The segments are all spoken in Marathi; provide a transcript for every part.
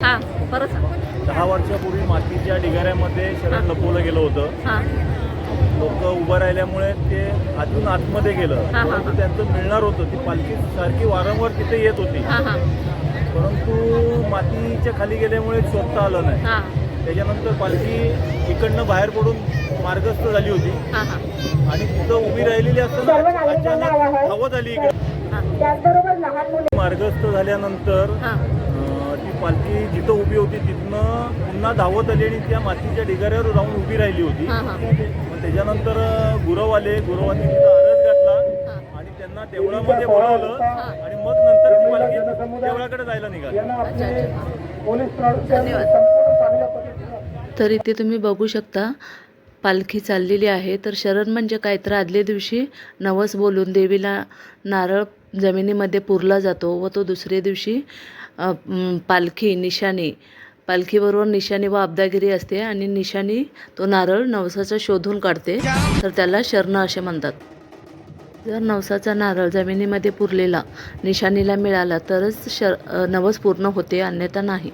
हा. दहा वर्षापूर्वी मातीच्या ढिगाऱ्यामध्ये शरण लपवलं गेलं होतं. हा. लोक उभं राहिल्यामुळे ते अजून आतमध्ये गेलं. परंतु त्यांचं मिळणार होतं. ती पालखी सारखी वारंवार तिथे येत होती. हा हा. परंतु मातीच्या खाली गेल्यामुळे शोधता आलं नाही. हा. त्याच्यानंतर पालखी इकडनं बाहेर पडून मार्गस्थ झाली होती. हा हा. आणि तिथं उभी राहिलेली असताना अचानक हवं झाली इकडे. हा. त्याचबरोबर लहान मुले मार्गस्थ झाल्यानंतर हा. पालखी जिथं उभी होती तिथनं पुन्हा धावत आली आणि त्या मातीच्या ढिगाऱ्यावर जाऊन उभी राहिली होती. हा हा. मग त्याच्यानंतर गुरव आले गुरवांनी तिथं आरस घातला हा. आणि त्यांना देवळामध्ये बोलावलं आणि मग नंतर ती पालखी देवळाकडे जायला निघाली. तर इथे तुम्ही बघू शकता पालखी चाललेली आहे. तर शरण म्हणजे काय? तर आदल्या दिवशी नवस बोलून देवीला नारळ जमिनीमध्ये पुरला जातो व तो दुसऱ्या दिवशी पालखी निशाणी. पालखीबरोबर निशाणी व अब्दागिरी असते आणि निशाणी तो नारळ नवसाचा शोधून काढते. तर त्याला शरण असे म्हणतात. जर नवसाचा नारळ जमिनीमध्ये पुरलेला निशाणीला मिळाला तरच शर नवस पूर्ण होते अन्यथा नाही.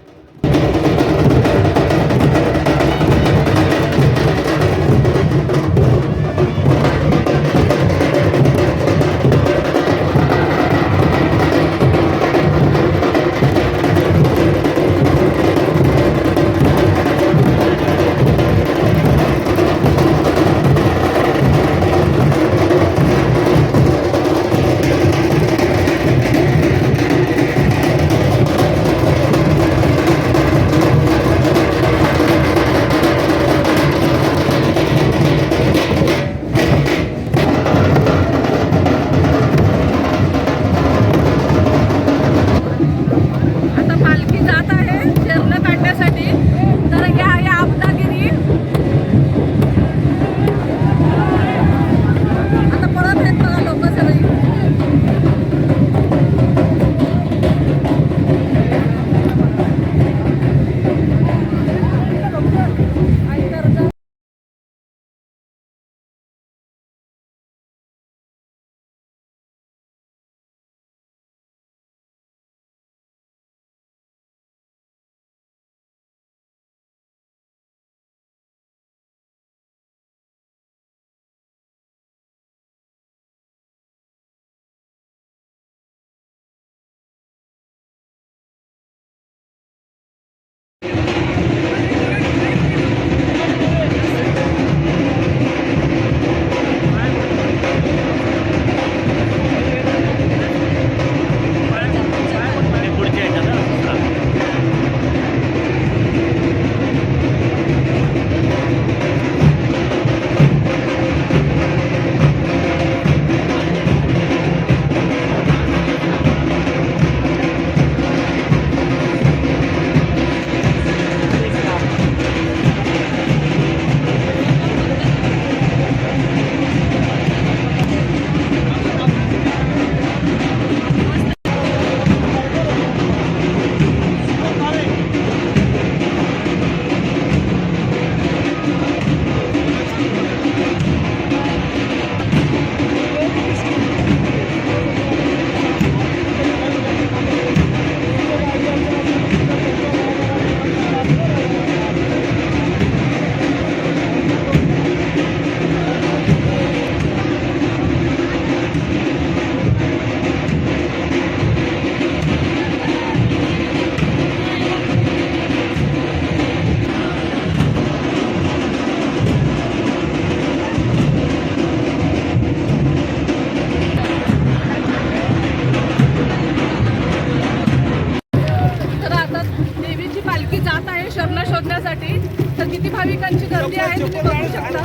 शोधण्यासाठी तर किती भाविकांची गर्दी आहे तुम्ही बघू शकता.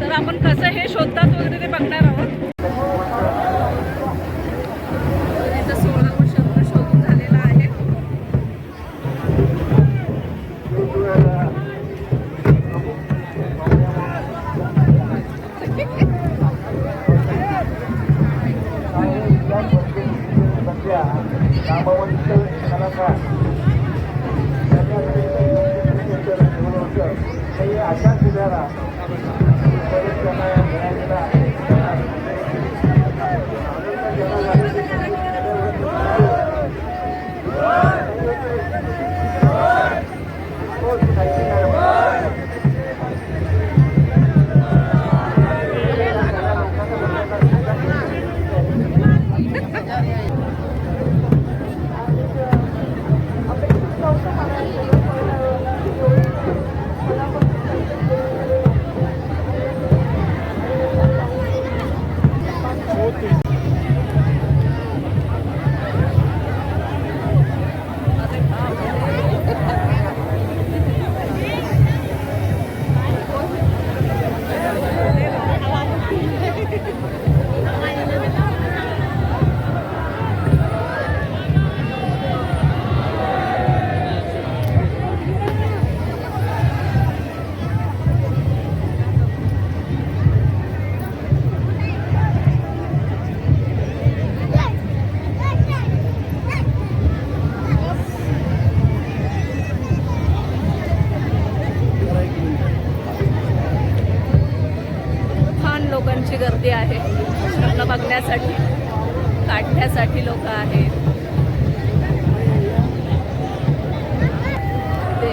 तर आपण कसं हे शोधतात वगैरे ते बघणार आहोत. तर इथं सोळावं शरण शोधून झालेलं आहे अशा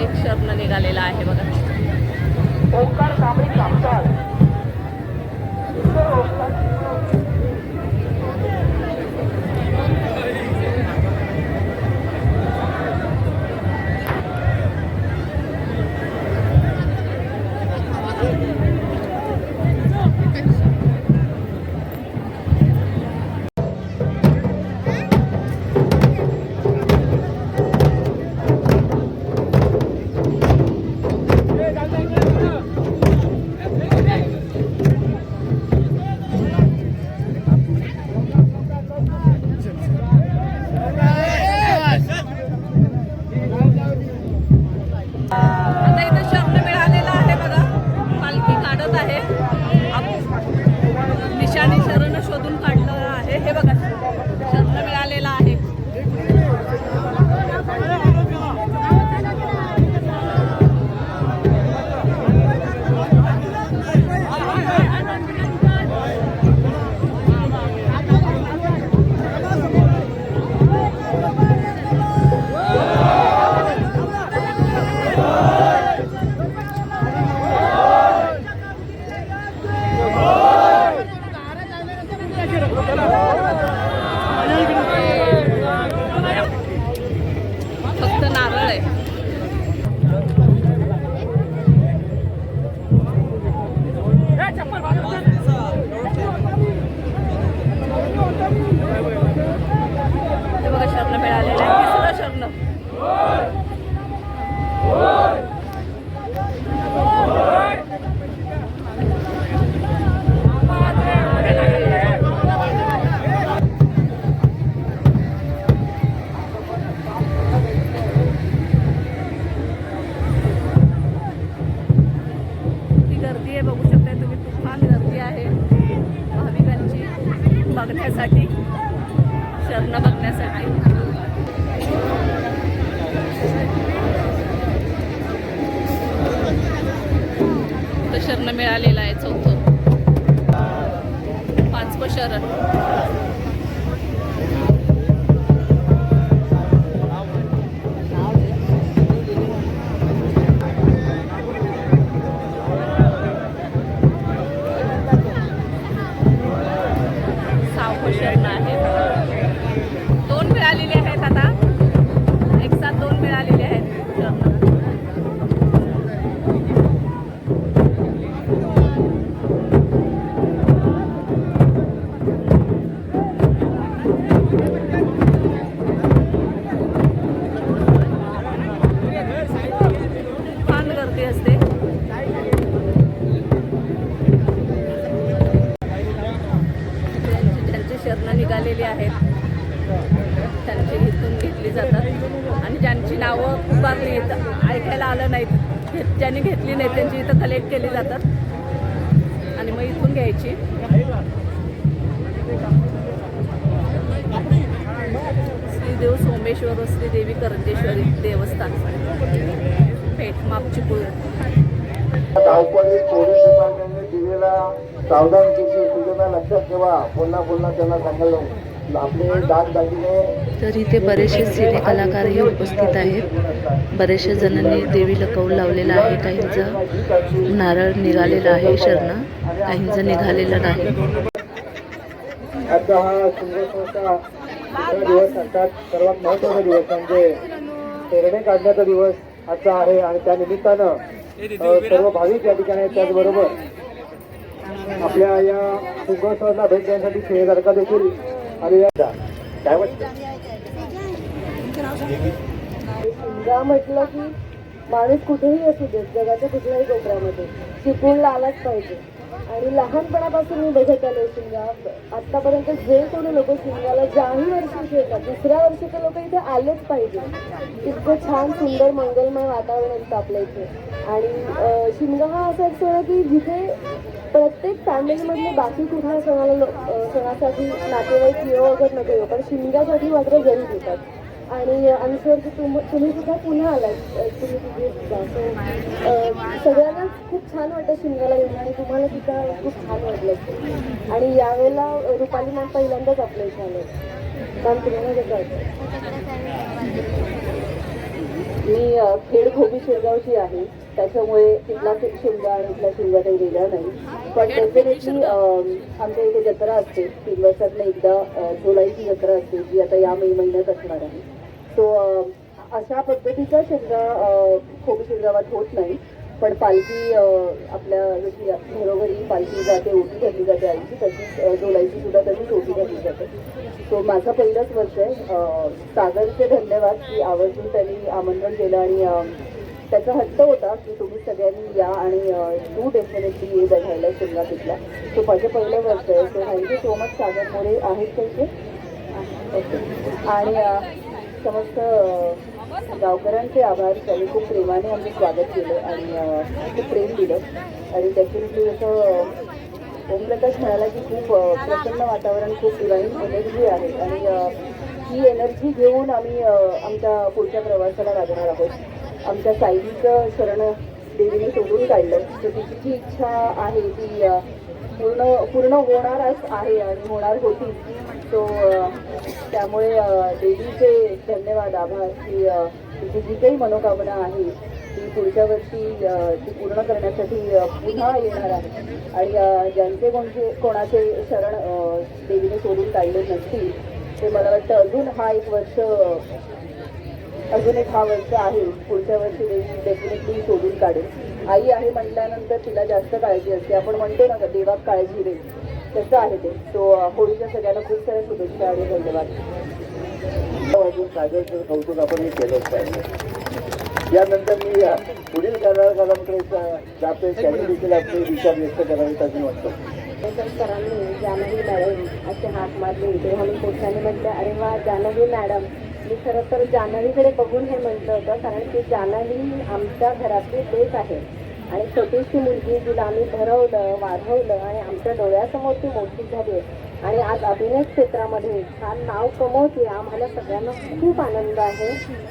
एक शब्द निघालेला आहे बघा. ओंकार कांबळी कामसार बघण्यासाठी शरण बघण्यासाठी. तर शरण मिळालेला आहे चौथं. पाचवं शरण. शरणं आहेत. त्यांची इथून घेतली जातात. आणि ज्यांची नावं उभारली ऐकायला आलं नाहीत घेत ज्यांनी घेतली नाही त्यांची इथं कलेक्ट केली जातात. आणि मग इथून घ्यायची. श्रीदेव सोमेश्वर व श्रीदेवी करंजेश्वरी देवस्थान. पेठ मापचिपूळ धावपळी पोलीस विभागाने दिलेला सावधानतेची सूचना लक्षात ठेवा. पुन्हा पुन्हा त्यांना सांगायला आपले दागदागिने तर इथे बरेचसे सिने कलाकारही उपस्थित आहेत. बऱ्याचशा जणांनी देवीला कौल लावलेला आहे. काहींचं नारळ निघालेला आहे शरण. काहींचं निघालेलं नाही. आता हा दुसरा दिवस असतात सर्वात महत्त्वाचा दिवस म्हणजे पेरणे काढण्याचा दिवस आजचा आहे. आणि त्या निमित्तानं सर्व भाविक या ठिकाणी आहेत त्याचबरोबर आपल्या या शिंगोत्सवाला भेट देण्यासाठी शेजारका देखील आलेल्या आहेत. काय वाटतं? म्हटलं की माणूस कुठेही असू दे जगाच्या कुठल्याही कोपऱ्यामध्ये चिपळूणला आलाच पाहिजे. आणि लहानपणापासून मी बघत आले शिमगा आतापर्यंत जे कोणी लोक शिमगाला ज्याही वर्षी येतात दुसऱ्या वर्षीचे लोक इथे आलेच पाहिजे. इतकं छान सुंदर मंगलमय वातावरण असतं आपल्या इथे. आणि शिमगा हा असा एक सण आहे की जिथे प्रत्येक फॅमिलीमधले बाकी कुठल्या सणाला लोक सणासाठी नातेवाईक येऊ वगैरे नको येऊ पण शिमग्यासाठी मात्र जरी घेतात आणि आम्ही सर तुम तुम्ही सुद्धा पुन्हा आलात. तुम्ही तिथे सुद्धा. सो सगळ्यांना खूप छान वाटतं शिमग्याला येऊन आणि तुम्हाला सुद्धा खूप छान वाटलं आणि यावेळेला रुपाली मॅम पहिल्यांदाच आपल्या इथे आलं. कारण तुम्हाला कसं वाटतं? मी खेड खोबी शिरगावची आहे. त्याच्यामुळे तिथला शिमगा आणि इथला शिमगा काही वेगळा नाही. पण डेफिनेटली आमच्या इथे जत्रा असते. तीन वर्षातनं एकदा अ, जोलाईची जत्रा असते जी आता या मे महिन्यात असणार आहे. सो अशा पद्धतीचा शिमगा अ, खोबी शिरगावात होत नाही. पण पालखी आपल्या जशी घरोघरी पालखी जाते ओटी घातली जाते आईची तशीच अ, सुद्धा तशीच ओटी घातली जाते. सो माझा पहिलंच वर्ष आहे. सागरचे धन्यवाद की आवर्जून त्यांनी आमंत्रण केलं आणि त्याचा हट्ट होता की तुम्ही सगळ्यांनी या आणि टू डेफिनेटली ये बघायला शिमला तिथला. सो माझं पहिलं वर्ष आहे. So thank you so much Sagar More आहेत त्यांचे. ओके आणि समस्त गावकऱ्यांचे आभार. त्यांनी खूप प्रेमाने आम्ही स्वागत केलं आणि खूप प्रेम दिलं. आणि डेफिनेटली असं ओमप्रकाश म्हणाला की खूप प्रसन्न वातावरण खूप डिवाईन एनर्जी आहे. आणि ही एनर्जी घेऊन आम्ही आमच्या पुढच्या प्रवासाला लागणार आहोत. आमच्या साईजीचं शरण देवीने शोधून काढलं. तर तिची जी इच्छा आहे ती पूर्ण पूर्ण होणारच आहे आणि होणार होती सो uh, त्यामुळे uh, देवीचे धन्यवाद आभार. की uh, तिची जी काही मनोकामना आहे ती पुढच्या वर्षी ती पूर्ण करण्यासाठी पुन्हा येणार आहे. आणि ज्यांचे कोणते कोणाचे शरण देवीने सोडून काढले नसतील ते मला वाटतं अजून हा एक वर्ष अजून एक हा वर्ष आहे. पुढच्या वर्षी देवी डेफिनेटली सोडून काढेल. आई आहे म्हटल्यानंतर तिला जास्त काळजी असते. आपण म्हणतो ना का देवात काळजी रे. तसं आहे ते. सो होळीच्या सगळ्यांना खूप साऱ्या शुभेच्छा आणि धन्यवाद. कौतुक आपण हे केलंच पाहिजे. यानंतर मी पुढील कलाकारांकडे अ, जातोय त्यांनी देखील आपले विचार व्यक्त करावेत असं वाटतं सरांनी जानवी मॅडम असे हाक मारले तेव्हा मी मोठ्याने म्हटलं अरे वा जानवी मॅडम. मी खरं तर जानवीकडे बघून हे म्हटलं होतं कारण की जानवी आमच्या घरातली बेस आहे. आणि छोटीशी मुलगी तिला आम्ही भरवलं वाढवलं आणि आमच्या डोळ्यासमोर ती मोठी झाली. आहे आणि आज अभिनय क्षेत्रामध्ये छान नाव कमवते आम्हाला सगळ्यांना खूप आनंद आहे.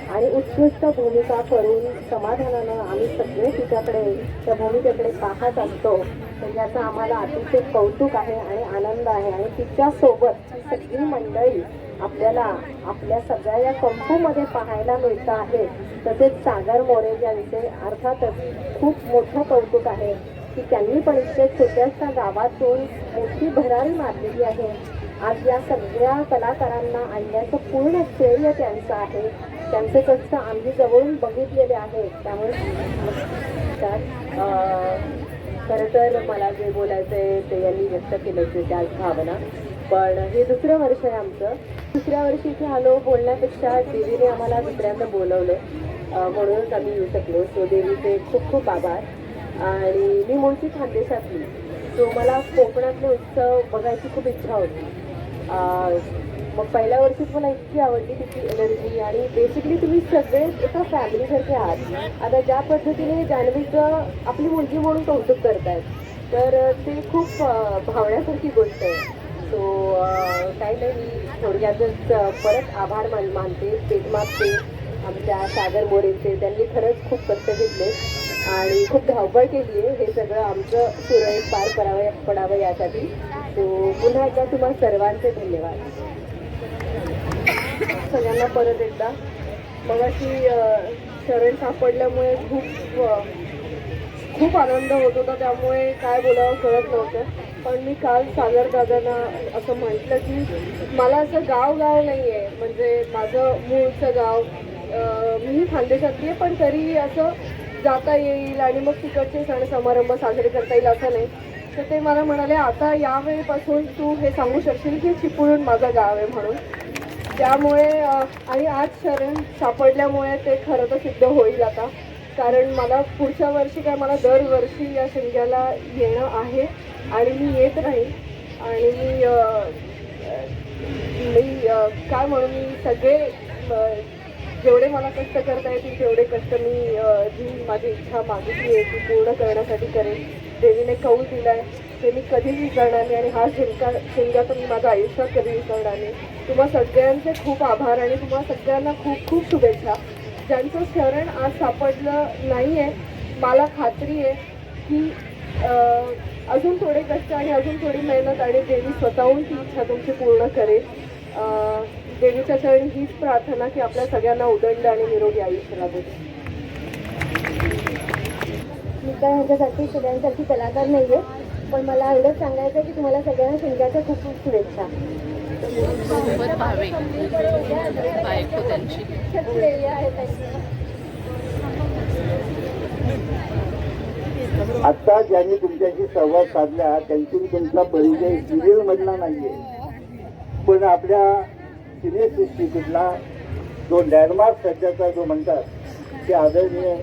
आणि उत्कृष्ट भूमिका करून समाधानानं आम्ही सगळे तिच्याकडे त्या भूमिकेकडे पाहत असतो. तर याचं आम्हाला अतिशय कौतुक आहे आणि आनंद आहे. आणि तिच्यासोबत सगळी मंडळी आपल्याला आपल्या सगळ्या या कंपूमध्ये पाहायला मिळतं आहे. तसेच सागर मोरे यांचे अर्थातच खूप मोठं कौतुक आहे की त्यांनी पण इतक्या छोट्याशा गावातून मोठी भरारी मारलेली आहे. आज या सगळ्या कलाकारांना आणण्याचं पूर्ण श्रेय त्यांचं आहे. त्यांचे कष्ट आम्ही जवळून बघितलेले आहे. त्यामुळे खरं तर मला जे बोलायचं आहे ते यांनी व्यक्त केलं त्याच भावना. पण हे दुसरं वर्ष आहे आमचं. दुसऱ्या वर्षी इथे आलो बोलण्यापेक्षा देवीने आम्हाला दुसऱ्यांदा बोलवलं. म्हणूनच आम्ही येऊ शकलो. सो देवीचे खूप खूप आभार. आणि मी मुळची खानदेशातली. सो मला कोकणातले उत्सव बघायची खूप इच्छा होती. मग पहिल्या वर्षीच मला इतकी आवडली तिची एनर्जी आणि बेसिकली तुम्ही सगळे एका फॅमिलीसारखे आहात. आता ज्या पद्धतीने जान्हवीचं आपली मुलगी म्हणून कौतुक करतायत तर ते खूप भावण्यासारखी गोष्ट आहे. सो काही नाही मी थोडक्यातच परत आभार मान मानते पेट आमच्या सागर मोरेचे त्यांनी खरंच खूप कष्ट घेतले आणि खूप धावपळ केली आहे. हे सगळं आमचं सुरळीत पार करावं पडावं यासाठी. सो पुन्हा एकदा तुम्हाला सर्वांचे धन्यवाद. सगळ्यांना परत एकदा. मग अशी शरण सापडल्यामुळे खूप खूप आनंद होत होता. त्यामुळे काय बोलावं कळत नव्हतं. पण मी काल सागर दादांना असं म्हटलं की मला असं गाव गाव नाही आहे म्हणजे माझं मूळचं गाव मी मीही खानदेशातली आहे पण तरी असं जाता येईल आणि मग तिकडचे सण समारंभ साजरे करता येईल असं नाही. तर ते मला म्हणाले आता यावेळेपासून तू हे सांगू शकशील की चिपळूण माझं गाव आहे म्हणून. त्यामुळे आणि आज शरण सापडल्यामुळे ते खरं तर सिद्ध होईल आता. कारण मला पुढच्या वर्षी काय मला दरवर्षी या शिमग्याला येणं आहे आणि मी येत नाही आणि मी मी काय म्हणू मी सगळे जेवढे मला कष्ट करता येतील तेवढे कष्ट मी जी माझी इच्छा मागितली आहे ती पूर्ण करण्यासाठी करेन. देवीने कौल आहे ते मी कधीच विसरणार नाही आणि हा शिमका शिमगा तर मी माझ्या आयुष्यात कधी विसरणार नाही. तुम्हा सगळ्यांचे खूप आभार आणि तुम्हा सगळ्यांना खूप खूप शुभेच्छा. ज्यांचं शरण आज सापडलं नाही आहे मला खात्री आहे की अजून थोडे कष्ट आणि अजून थोडी मेहनत आणि देवी स्वतःहून ती इच्छा तुमची पूर्ण करेल. देवीच्या चरणी हीच प्रार्थना की आपल्या सगळ्यांना उदंड आणि निरोगी आयुष्य लागू मी काय ह्याच्यासाठी सगळ्यांसारखी कलाकार नाही आहे पण मला एवढंच सांगायचं आहे की तुम्हाला सगळ्यांना शिंगाच्या खूप खूप शुभेच्छा. सोबत भाविक बायको त्यांची. आता ज्यांनी तुमच्याशी संवाद साधला त्यांची तुमचा परिचय सिरियल मधला नाहीये. पण आपल्या सिनेसृष्टीतला जो लँडमार्क सध्याचा जो म्हणतात ते आदरणीय